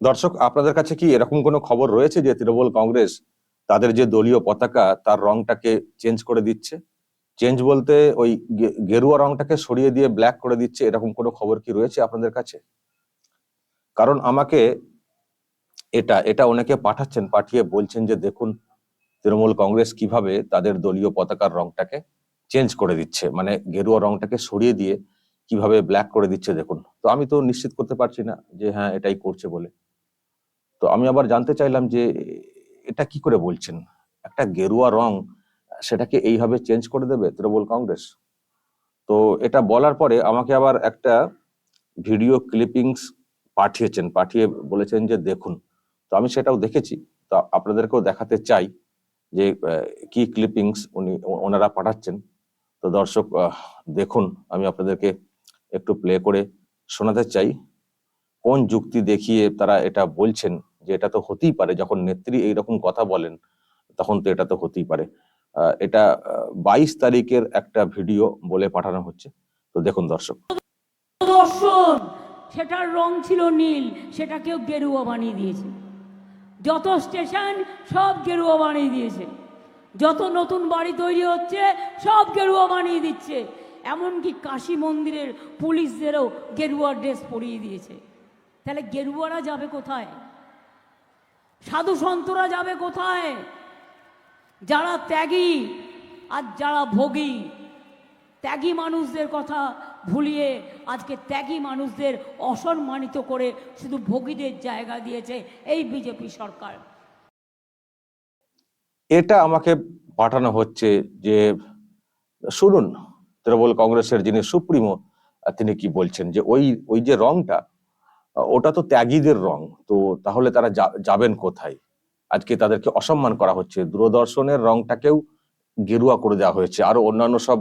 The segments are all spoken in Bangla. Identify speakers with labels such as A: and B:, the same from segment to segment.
A: দর্শক, আপনাদের কাছে কি এরকম কোনো খবর রয়েছে যে তৃণমূল কংগ্রেস তাদের যে দলীয় পতাকা, তার রংটাকে চেঞ্জ করে দিচ্ছে? চেঞ্জ বলতে ওই গেরুয়া রংটাকে সরিয়ে দিয়ে ব্ল্যাক করে দিচ্ছে, এরকম কোনো খবর কি রয়েছে আপনাদের কাছে? কারণ আমাকে এটা এটা অনেকে পাঠাচ্ছেন, পাঠিয়ে বলছেন যে দেখুন, তৃণমূল কংগ্রেস কীভাবে তাদের দলীয় পতাকার রংটাকে চেঞ্জ করে দিচ্ছে। মানে গেরুয়া রংটাকে সরিয়ে দিয়ে কীভাবে ব্ল্যাক করে দিচ্ছে দেখুন। তো আমি তো নিশ্চিত করতে পারছি না যে হ্যাঁ এটাই করছে বলে। তো আমি আবার জানতে চাইলাম যে এটা কি করে বলছেন? একটা গেরুয়া রং সেটাকে এইভাবে চেঞ্জ করে দেবে তৃণমূল কংগ্রেস? তো এটা বলার পরে আমাকে আবার একটা ভিডিও ক্লিপিংস পাঠিয়েছেন, পাঠিয়ে বলেছেন যে দেখুন। তো আমি সেটাও দেখেছি। তো আপনাদেরকেও দেখাতে চাই যে কি ক্লিপিংস উনি, ওনারা পাঠাচ্ছেন। তো দর্শক দেখুন, আমি আপনাদেরকে একটু প্লে করে শোনাতে চাই। কোন যুক্তি দেখিয়ে তারা এটা বলছেন? যে এটা তো হতেই পারে, যখন নেত্রী এইরকম কথা বলেন, তখন তো এটা তো হতেই পারে। এটা বাইশ তারিখের একটা ভিডিও বলে পাঠানো হচ্ছে। তো দেখুন দর্শক।
B: দর্শন, সেটার রং ছিল নীল সেটাকেও গেরুয়া বানিয়ে দিয়েছে। যত স্টেশন সব গেরুয়া বানিয়ে দিয়েছে। যত নতুন বাড়ি তৈরি হচ্ছে, সব গেরুয়া বানিয়ে দিচ্ছে। এমনকি কাশী মন্দিরের পুলিশদেরও গেরুয়া ড্রেস পরিয়ে দিয়েছে। তাহলে গেরুয়ারা যাবে কোথায়? সাধু সন্তরা যাবে কোথায়? যারা ত্যাগী আর যারা ভোগী। ত্যাগী মানুষদের কথা ভুলিয়ে আজকে ত্যাগী মানুষদের অসম্মানিত করে শুধু ভোগীদের জায়গা দিয়েছে এই বিজেপি সরকার।
A: এটা আমাকে পাঠানো হচ্ছে যে, শুনুন, তৃণমূল কংগ্রেসের যিনি সুপ্রিমো, তিনি কি বলছেন যে ওই ওই যে রংটা ওটা তো ত্যাগীদের রং। তো তাহলে তারা যাবেন কোথায়? আজকে তাদেরকে অসম্মান করা হচ্ছে। দূরদর্শনের রংটাকেও গেরুয়া করে দেওয়া হয়েছে। আরও অন্যান্য সব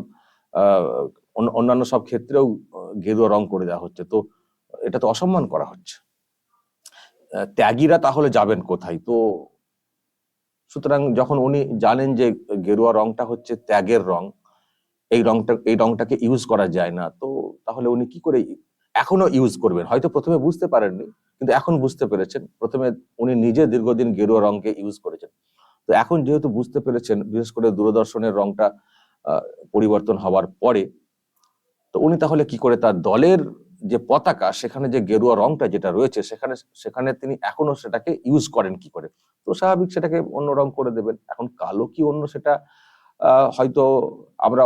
A: অন্য- অন্যান্য সব ক্ষেত্রেও গেরুয়া রং করে দেওয়া হচ্ছে। তো এটা তো অসম্মান করা হচ্ছে। ত্যাগীরা তাহলে যাবেন কোথায়? তো সুতরাং যখন উনি জানেন যে গেরুয়া রংটা হচ্ছে ত্যাগের রং, এই রংটা, এই রংটাকে ইউজ করা যায় না, তো তাহলে উনি কি করে এখনও ইউজ করবেন। হয়তো প্রথমে বুঝতে পারেননি, কিন্তু এখন বুঝতে পেরেছেন। প্রথমে উনি নিজে দীর্ঘদিন গেরুয়া রংকে ইউজ করেছেন। তো এখন যেহেতু বুঝতে পেরেছেন, বিশেষ করে দূরদর্শনের রংটা পরিবর্তন হওয়ার পরে, তো উনি তাহলে কি করে তার দলের যে পতাকা, সেখানে যে গেরুয়া রংটা যেটা রয়েছে, সেখানে সেখানে তিনি এখনও সেটাকে ইউজ করেন কি করে? তো স্বাভাবিক সেটাকে অন্য রং করে দেবেন। এখন কালো কি অন্য সেটা হয়তো আমরা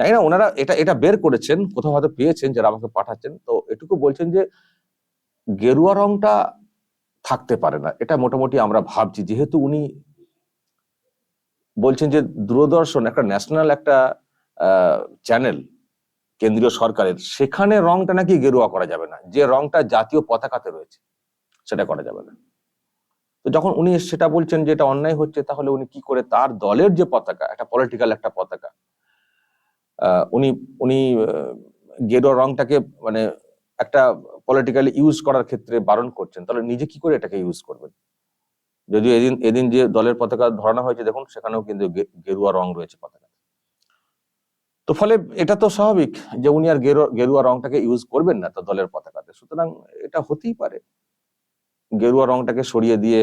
A: জানি না, ওনারা এটা এটা বের করেছেন, কোথাও হয়তো পেয়েছেন যারা আমাকে পাঠাচ্ছেন। তো এটুকু বলছেন যে, গেরুয়া রংটা থাকতে পারে না, এটা মোটামুটি আমরা ভাবছি। যেহেতু উনি বলছেন যে, দূরদর্শন একটা ন্যাশনাল একটা চ্যানেল, কেন্দ্রীয় সরকারের, সেখানে রংটা নাকি গেরুয়া করা যাবে না। যে রংটা জাতীয় পতাকাতে রয়েছে, সেটা করা যাবে না। তো যখন উনি সেটা বলছেন যে, এটা অন্যায় হচ্ছে, তাহলে উনি কি করে তার দলের যে পতাকা, একটা পলিটিক্যাল একটা পতাকা উনি উনি গেরুয়া রংটাকে মানে একটা পলিটিক্যালি ইউজ করার ক্ষেত্রে বারণ করছেন। তাহলে নিজে কি করে এটাকে ইউজ করবেন? যদিও এদিন এদিন যে দলের পতাকা ধরানো হয়েছে, দেখুন, সেখানেও কিন্তু গেরুয়া রং রয়েছে পতাকা। তো ফলে এটা তো স্বাভাবিক যে উনি আর গেরুয়া রংটাকে ইউজ করবেন না তো দলের পতাকাতে। সুতরাং এটা হতেই পারে। গেরুয়া রংটাকে সরিয়ে দিয়ে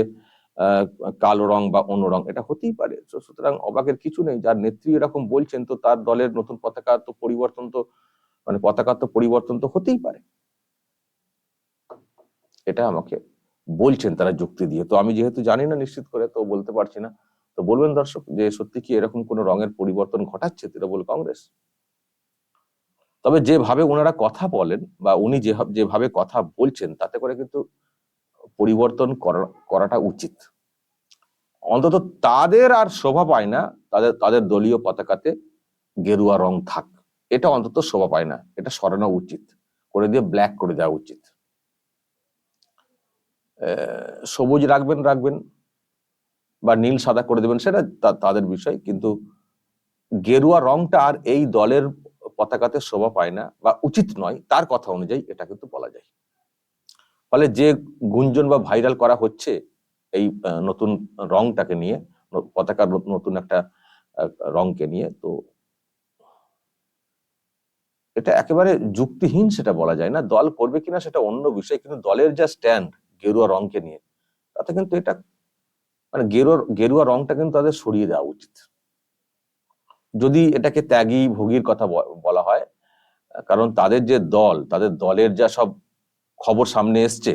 A: কালো রং বা অন্য রং, এটা হতেই পারে। সুতরাং অবাকের কিছু নেই। যার নেত্রী এরকম বলছেন, তো তার দলের নতুন পতাকা তো পরিবর্তন তো মানে পতাকা তো পরিবর্তন তো হতেই পারে। এটা আমাকে বলছেন তারা যুক্তি দিয়ে। তো আমি যেহেতু জানি না নিশ্চিত করে, তো বলতে পারছি না। তো বলবেন দর্শক, যে সত্যি কি এরকম কোন রঙের পরিবর্তন ঘটাচ্ছে তৃণমূল কংগ্রেস? তবে যেভাবে ওনারা কথা বলেন বা উনি যেভাবে কথা বলছেন, তাতে করে কিন্তু পরিবর্তন করা- করাটা উচিত। অন্তত তাদের আর শোভা পায় না, তাদের তাদের দলীয় পতাকাতে গেরুয়া রং থাক। এটা অন্তত শোভা পায় না, এটা সরানো উচিত, করে দিয়ে ব্ল্যাক করে দেওয়া উচিত। সবুজ রাখবেন রাখবেন, বা নীল সাদা করে দেবেন, সেটা তাদের বিষয়, কিন্তু গেরুয়া রংটা আর এই দলের পতাকাতে শোভা পায় না, বা উচিত নয়, তার কথা অনুযায়ী এটা কিন্তু বলা যায়। ফলে যে গুঞ্জন বা ভাইরাল করা হচ্ছে এই নতুন রংটাকে নিয়ে পতাকার নতুন একটা রংকে নিয়ে, তো এটা একেবারে যুক্তিহীন সেটা বলা যায় না। দল করবে কিনা সেটা অন্য বিষয়, কিন্তু দলের যা স্ট্যান্ড গেরুয়া রংকে নিয়ে, তাতে কিন্তু এটা মানে গেরুয়া গেরুয়া রংটা কিন্তু তাদের সরিয়ে দেওয়া উচিত। যদি এটাকে ত্যাগী, ভোগীর কথা বলা হয়, কারণ তাদের যে দল, তাদের দলের যা সব খবর সামনে এসছে,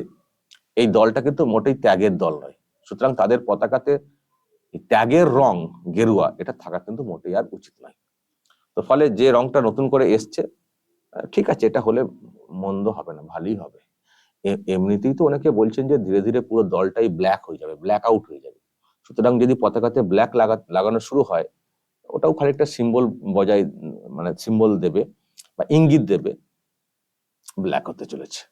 A: এই দলটা কিন্তু মোটেই ত্যাগের দল নয়। সুতরাং তাদের পতাকাতে ত্যাগের রং গেরুয়া, এটা থাকা কিন্তু মোটেই আর উচিত নয়। তো ফলে যে রংটা নতুন করে এসছে ঠিক আছে, এটা হলে মন্দ হবে না, ভালোই হবে। এমনিতেই তো অনেকে বলছেন যে ধীরে ধীরে পুরো দলটাই ব্ল্যাক হয়ে যাবে ব্ল্যাক আউট হয়ে যাবে। সুতরাং যদি পতাকাতে ব্ল্যাক লাগা, লাগানো শুরু হয়, ওটাও খানিকটা সিম্বল বজায় মানে সিম্বল দেবে বা ইঙ্গিত দেবে ব্ল্যাক হতে চলেছে।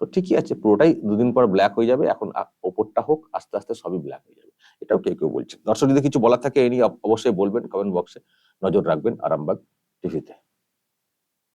A: তো ঠিকই আছে, পুরোটাই দুদিন পর ব্ল্যাক হয়ে যাবে, এখন ওপরটা হোক, আস্তে আস্তে সবই ব্ল্যাক হয়ে যাবে। এটাও কেউ কেউ বলছে দর্শক যদি কিছু বলার থাকে, এ নিয়ে অবশ্যই বলবেন কমেন্ট বক্সে নজর রাখবেন আরামবাগ টিভিতে